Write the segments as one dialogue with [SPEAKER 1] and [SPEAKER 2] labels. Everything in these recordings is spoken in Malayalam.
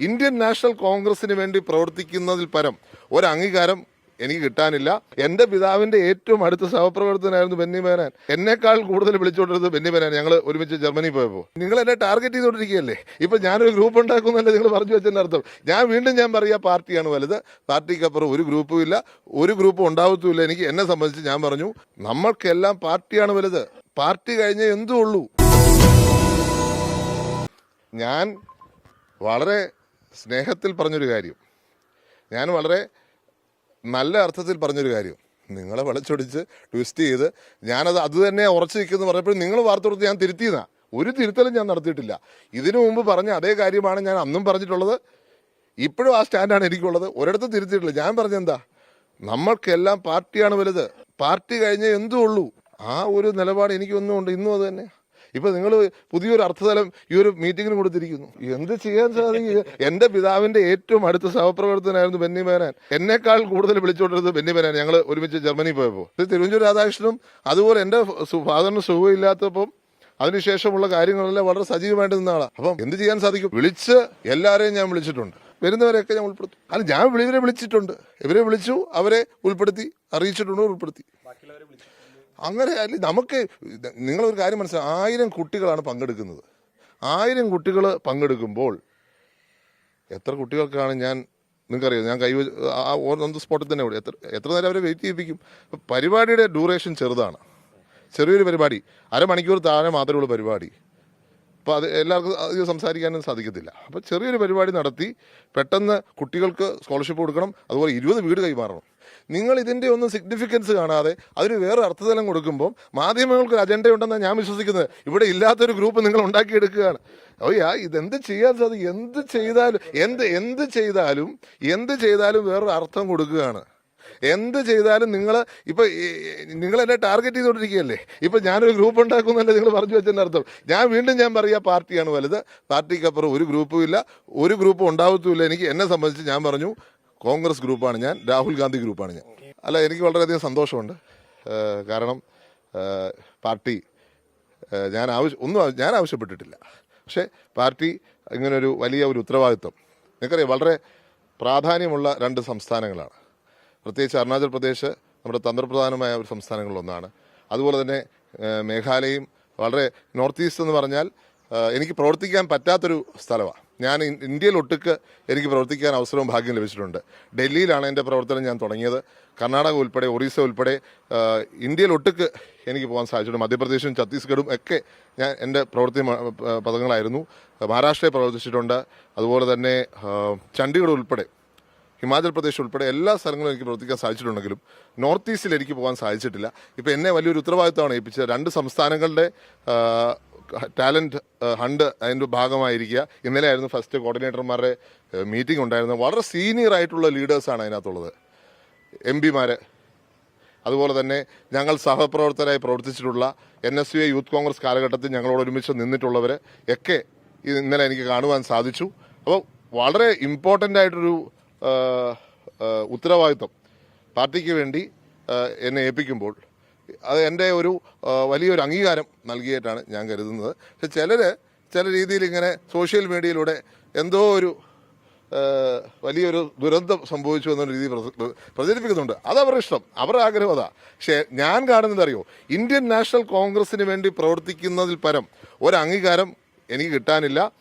[SPEAKER 1] ഇന്ത്യൻ നാഷണൽ കോൺഗ്രസിന് വേണ്ടി പ്രവർത്തിക്കുന്നതിൽ പരം ഒരു അംഗീകാരം എനിക്ക് കിട്ടാനില്ല. എന്റെ പിതാവിന്റെ ഏറ്റവും അടുത്ത സഹപ്രവർത്തകനായിരുന്നു ബെന്നി ബേനാൻ എന്നേക്കാൾ കൂടുതൽ വിളിച്ചോണ്ടിരുന്നത് ബെന്നി ബേനാൻ ഞങ്ങൾ ഒരുമിച്ച് ജർമ്മനി പോയപ്പോൾ നിങ്ങൾ എന്നെ ടാർഗറ്റ് ചെയ്തുകൊണ്ടിരിക്കുകയല്ലേ? ഇപ്പൊ ഞാനൊരു ഗ്രൂപ്പ് ഉണ്ടാക്കുന്നല്ലേ നിങ്ങൾ പറഞ്ഞു വെച്ചതിന്റെ അർത്ഥം. ഞാൻ വീണ്ടും ഞാൻ പറയാ പാർട്ടിയാണ് വലുത്. പാർട്ടിക്കപ്പുറം ഒരു ഗ്രൂപ്പും ഇല്ല. ഒരു ഗ്രൂപ്പും ഉണ്ടാവത്തുമില്ല. എനിക്ക് എന്നെ സംബന്ധിച്ച് ഞാൻ പറഞ്ഞു നമ്മൾക്കെല്ലാം പാർട്ടിയാണ് വലുത്. പാർട്ടി കഴിഞ്ഞേ എന്തുള്ളൂ. ഞാൻ വളരെ സ്നേഹത്തിൽ പറഞ്ഞൊരു കാര്യം. ഞാൻ വളരെ നല്ല അർത്ഥത്തിൽ പറഞ്ഞൊരു കാര്യം. നിങ്ങളെ വളച്ചൊടിച്ച് ട്വിസ്റ്റ് ചെയ്ത് ഞാനത് അത് തന്നെ ഉറച്ചു നിൽക്കുന്നു പറഞ്ഞപ്പോൾ നിങ്ങൾ വാർത്ത കൊടുത്ത് ഞാൻ തിരുത്തിയതാണ് ഒരു തിരുത്തലും ഞാൻ നടത്തിയിട്ടില്ല. ഇതിനു മുമ്പ് പറഞ്ഞ അതേ കാര്യമാണ് ഞാൻ അന്നും പറഞ്ഞിട്ടുള്ളത്. ഇപ്പോഴും ആ സ്റ്റാൻഡാണ് എനിക്കുള്ളത്. ഒരിടത്തും തിരുത്തിയിട്ടില്ല. ഞാൻ പറഞ്ഞെന്താ നമ്മൾക്കെല്ലാം പാർട്ടിയാണ് വലുത്. പാർട്ടി കഴിഞ്ഞേ എന്തുള്ളൂ. ആ ഒരു നിലപാട് എനിക്കൊന്നും ഉണ്ട്. ഇന്നും അത് തന്നെ. ഇപ്പൊ നിങ്ങൾ പുതിയൊരു അർത്ഥതലം ഈ ഒരു മീറ്റിംഗിന് കൊടുത്തിരിക്കുന്നു. എന്ത് ചെയ്യാൻ സാധിക്കുക എന്റെ പിതാവിന്റെ ഏറ്റവും അടുത്ത സഹപ്രവർത്തനായിരുന്നു ബെന്നി മേനാൻ. എന്നെക്കാൾ കൂടുതൽ വിളിച്ചോണ്ടിരുന്നത് ബെന്നി മേനാൻ ഞങ്ങൾ ഒരുമിച്ച് ജർമ്മനി പോയപ്പോൾ ഇത് തിരുവഞ്ചൂർ രാധാകൃഷ്ണനും അതുപോലെ എന്റെ ഫാദറിന് സുഖമില്ലാത്തപ്പം അതിനുശേഷമുള്ള കാര്യങ്ങളെല്ലാം വളരെ സജീവമായിട്ട് നിന്ന ആളാണ് അപ്പം എന്ത് ചെയ്യാൻ സാധിക്കും? വിളിച്ച് എല്ലാവരെയും ഞാൻ വിളിച്ചിട്ടുണ്ട്. വരുന്നവരെയൊക്കെ ഞാൻ ഉൾപ്പെടുത്തും. അല്ല ഞാൻ ഇവരെ വിളിച്ചിട്ടുണ്ട്. ഇവരെ വിളിച്ചു അവരെ ഉൾപ്പെടുത്തി അറിയിച്ചിട്ടുണ്ട് ഉൾപ്പെടുത്തി. അങ്ങനെ അല്ല നമുക്ക് നിങ്ങളൊരു കാര്യം മനസ്സിലായി ആയിരം കുട്ടികളാണ് പങ്കെടുക്കുന്നത്. ആയിരം കുട്ടികൾ പങ്കെടുക്കുമ്പോൾ എത്ര കുട്ടികൾക്കാണ് ഞാൻ നിങ്ങൾക്കറിയാം ഞാൻ കൈ ആ ദ സ്പോട്ടിൽ തന്നെ എത്ര എത്ര നേരം അവരെ വെയിറ്റ് ചെയ്യിപ്പിക്കും? പരിപാടിയുടെ ഡ്യൂറേഷൻ ചെറുതാണ്. ചെറിയൊരു പരിപാടി. അരമണിക്കൂർ താഴെ മാത്രമേ ഉള്ളൂ പരിപാടി. അപ്പോൾ അത് എല്ലാവർക്കും അധികം സംസാരിക്കാനും സാധിക്കത്തില്ല. അപ്പോൾ ചെറിയൊരു പരിപാടി നടത്തി പെട്ടെന്ന് കുട്ടികൾക്ക് സ്കോളർഷിപ്പ് കൊടുക്കണം. അതുപോലെ ഇരുപത് വീട് കൈമാറണം. നിങ്ങൾ ഇതിന്റെ ഒന്നും സിഗ്നിഫിക്കൻസ് കാണാതെ അതിന് വേറെ അർത്ഥതലം കൊടുക്കുമ്പോൾ മാധ്യമങ്ങൾക്ക് ഒരു അജണ്ട ഉണ്ടെന്നാണ് ഞാൻ വിശ്വസിക്കുന്നത്. ഇവിടെ ഇല്ലാത്തൊരു ഗ്രൂപ്പ് നിങ്ങൾ ഉണ്ടാക്കിയെടുക്കുകയാണ്. ഓയ്യാ ഇതെന്ത് ചെയ്യാൻ സാധിക്കും എന്ത് ചെയ്താലും എന്ത് എന്ത് ചെയ്താലും എന്ത് ചെയ്താലും വേറൊരു അർത്ഥം കൊടുക്കുകയാണ്. എന്ത് ചെയ്താലും നിങ്ങൾ ഇപ്പൊ നിങ്ങൾ എന്നെ ടാർഗറ്റ് ചെയ്തുകൊണ്ടിരിക്കുകയല്ലേ? ഇപ്പൊ ഞാനൊരു ഗ്രൂപ്പ് ഉണ്ടാക്കുന്നല്ലേ നിങ്ങൾ പറഞ്ഞു വെച്ചതിന്റെ അർത്ഥം. ഞാൻ വീണ്ടും ഞാൻ പറയാ പാർട്ടിയാണ് വലുത്. പാർട്ടിക്കപ്പുറം ഒരു ഗ്രൂപ്പും ഇല്ല. ഒരു ഗ്രൂപ്പും ഉണ്ടാവത്തുമില്ല. എനിക്ക് എന്നെ സംബന്ധിച്ച് ഞാൻ പറഞ്ഞു കോൺഗ്രസ് ഗ്രൂപ്പാണ് ഞാൻ രാഹുൽ ഗാന്ധി ഗ്രൂപ്പാണ് ഞാൻ. അല്ല എനിക്ക് വളരെയധികം സന്തോഷമുണ്ട്. കാരണം പാർട്ടി ഞാൻ ആവശ്യം ഒന്നും ഞാൻ ആവശ്യപ്പെട്ടിട്ടില്ല. പക്ഷേ പാർട്ടി ഇങ്ങനൊരു വലിയ ഒരു ഉത്തരവാദിത്വം. നിങ്ങൾക്കറിയാം വളരെ പ്രാധാന്യമുള്ള രണ്ട് സംസ്ഥാനങ്ങളാണ്. പ്രത്യേകിച്ച് അരുണാചൽ പ്രദേശ് നമ്മുടെ തന്ത്രപ്രധാനമായ ഒരു സംസ്ഥാനങ്ങളിലൊന്നാണ്. അതുപോലെ തന്നെ മേഘാലയയും വളരെ നോർത്ത് ഈസ്റ്റ് എന്ന് പറഞ്ഞാൽ എനിക്ക് പ്രവർത്തിക്കാൻ പറ്റാത്തൊരു സ്ഥലമാണ് ഞാൻ ഒട്ടുക്ക് എനിക്ക് പ്രവർത്തിക്കാൻ അവസരവും ഭാഗ്യം ലഭിച്ചിട്ടുണ്ട്. ഡൽഹിയിലാണ് എന്റെ പ്രവർത്തനം ഞാൻ തുടങ്ങിയത്. കർണാടക ഉൾപ്പെടെ ഒറീസ ഉൾപ്പെടെ ഒട്ടുക്ക് എനിക്ക് പോകാൻ സാധിച്ചിട്ടുണ്ട്. മധ്യപ്രദേശും ഛത്തീസ്ഗഡും ഒക്കെ ഞാൻ എന്റെ പ്രവൃത്തി പദങ്ങളായിരുന്നു. മഹാരാഷ്ട്രയിൽ പ്രവർത്തിച്ചിട്ടുണ്ട്. അതുപോലെ തന്നെ ചണ്ഡീഗഡ് ഉൾപ്പെടെ ഹിമാചൽ പ്രദേശ് ഉൾപ്പെടെ എല്ലാ സ്ഥലങ്ങളും എനിക്ക് പ്രവർത്തിക്കാൻ സാധിച്ചിട്ടുണ്ടെങ്കിലും നോർത്ത് ഈസ്റ്റിൽ എനിക്ക് പോകാൻ സാധിച്ചിട്ടില്ല. ഇപ്പം എന്നെ വലിയൊരു ഉത്തരവാദിത്തമാണ് ഏൽപ്പിച്ചത്. രണ്ട് സംസ്ഥാനങ്ങളുടെ ടാലന്റ് ഹണ്ട് അതിന്റെ ഭാഗമായിരിക്കുക. ഇന്നലെ ആയിരുന്നു ഫസ്റ്റ് കോർഡിനേറ്റർമാരുടെ മീറ്റിംഗ് ഉണ്ടായിരുന്നത്. വളരെ സീനിയർ ആയിട്ടുള്ള ലീഡേഴ്സാണ് അതിനകത്തുള്ളത്. എം പിമാർ അതുപോലെ തന്നെ ഞങ്ങൾ സഹപ്രവർത്തകരായി പ്രവർത്തിച്ചിട്ടുള്ള N S U A youth Congress കാലഘട്ടത്തിൽ ഞങ്ങളോട് ഒരുമിച്ച് നിന്നിട്ടുള്ളവർ ഒക്കെ ഇന്നലെ എനിക്ക് കാണുവാൻ സാധിച്ചു. അപ്പോൾ വളരെ ഇമ്പോർട്ടന്റ് ആയിട്ടൊരു ഉത്തരവാദിത്വം. പാർട്ടിക്ക് വേണ്ടി എന്നെ ഏൽപ്പിക്കുമ്പോൾ അത് എന്റെ ഒരു വലിയൊരു അംഗീകാരം നൽകിയിട്ടാണ് ഞാൻ കരുതുന്നത്. പക്ഷെ ചിലർ ചില രീതിയിൽ ഇങ്ങനെ സോഷ്യൽ മീഡിയയിലൂടെ എന്തോ ഒരു വലിയൊരു ദുരന്തം സംഭവിച്ചു എന്ന രീതി പ്രചരിപ്പിക്കുന്നുണ്ട്. അത് ഇഷ്ടം. അവരുടെ ആഗ്രഹം അതാ. പക്ഷേ ഞാൻ കാണുന്നത് അറിയോ? ഇന്ത്യൻ നാഷണൽ കോൺഗ്രസിന് വേണ്ടി പ്രവർത്തിക്കുന്നതിൽ പരം ഒരു അംഗീകാരം എനിക്ക് കിട്ടാനില്ല.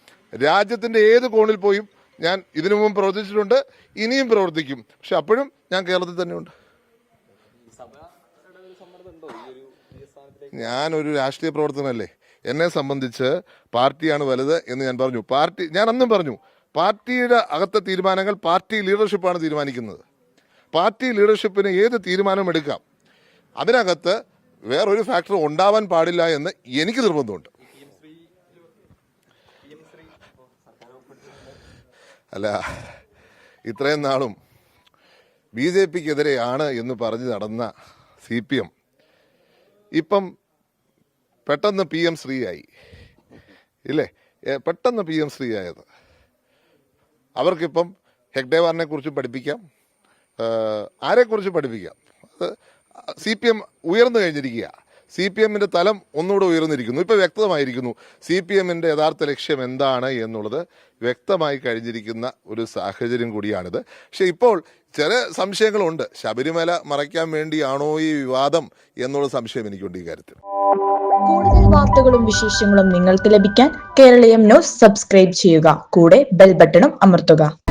[SPEAKER 1] രാജ്യത്തിന്റെ ഏത് കോണിൽ പോയും ഞാൻ ഇതിനു മുമ്പ് പ്രവർത്തിച്ചിട്ടുണ്ട് ഇനിയും പ്രവർത്തിക്കും. പക്ഷെ അപ്പോഴും ഞാൻ കേരളത്തിൽ തന്നെയുണ്ട്. ഞാനൊരു രാഷ്ട്രീയ പ്രവർത്തനമല്ലേ? എന്നെ സംബന്ധിച്ച് പാർട്ടിയാണ് വലുത് എന്ന് ഞാൻ പറഞ്ഞു. പാർട്ടി ഞാൻ അന്നും പറഞ്ഞു പാർട്ടിയുടെ അകത്തെ തീരുമാനങ്ങൾ പാർട്ടി ലീഡർഷിപ്പാണ് തീരുമാനിക്കുന്നത്. പാർട്ടി ലീഡർഷിപ്പിന് ഏത് തീരുമാനവും എടുക്കാം. അതിനകത്ത് വേറൊരു ഫാക്ടർ ഉണ്ടാവാൻ പാടില്ല എന്ന് എനിക്ക് നിർബന്ധമുണ്ട്. അല്ല ഇത്രയും നാളും ബി ജെ പിക്കെതിരെയാണ് എന്ന് പറഞ്ഞ് നടന്ന സി പി എം. ഇപ്പം പെട്ടെന്ന് പി എം ശ്രീ ആയി ഇല്ലേ പെട്ടെന്ന് പി എം ശ്രീ ആയത് അവർക്കിപ്പം ഹെഗ്ഡേവാറിനെ കുറിച്ച് പഠിപ്പിക്കാം. ആരെക്കുറിച്ച് പഠിപ്പിക്കാം? അത് സി പി എം ഉയർന്നു കഴിഞ്ഞിരിക്കുക സി പി എമ്മിന്റെ തലം ഒന്നുകൂടെ ഉയർന്നിരിക്കുന്നു. ഇപ്പോൾ വ്യക്തമായിരിക്കുന്നു സി പി എമ്മിന്റെ യഥാർത്ഥ ലക്ഷ്യം എന്താണ് എന്നുള്ളത് വ്യക്തമായി കഴിഞ്ഞിരിക്കുന്ന ഒരു സാഹചര്യം കൂടിയാണിത്. പക്ഷേ ഇപ്പോൾ ചില സംശയങ്ങളുണ്ട്. ശബരിമല മറയ്ക്കാൻ വേണ്ടിയാണോ ഈ വിവാദം എന്നുള്ള സംശയം എനിക്കുണ്ട് ഈ കാര്യത്തിൽ.
[SPEAKER 2] കൂടുതൽ വാർത്തകളും വിശേഷങ്ങളും നിങ്ങൾക്ക് ലഭിക്കാൻ കേരളീയം ന്യൂസ് സബ്സ്ക്രൈബ് ചെയ്യുക. കൂടെ ബെൽ ബട്ടണും അമർത്തുക.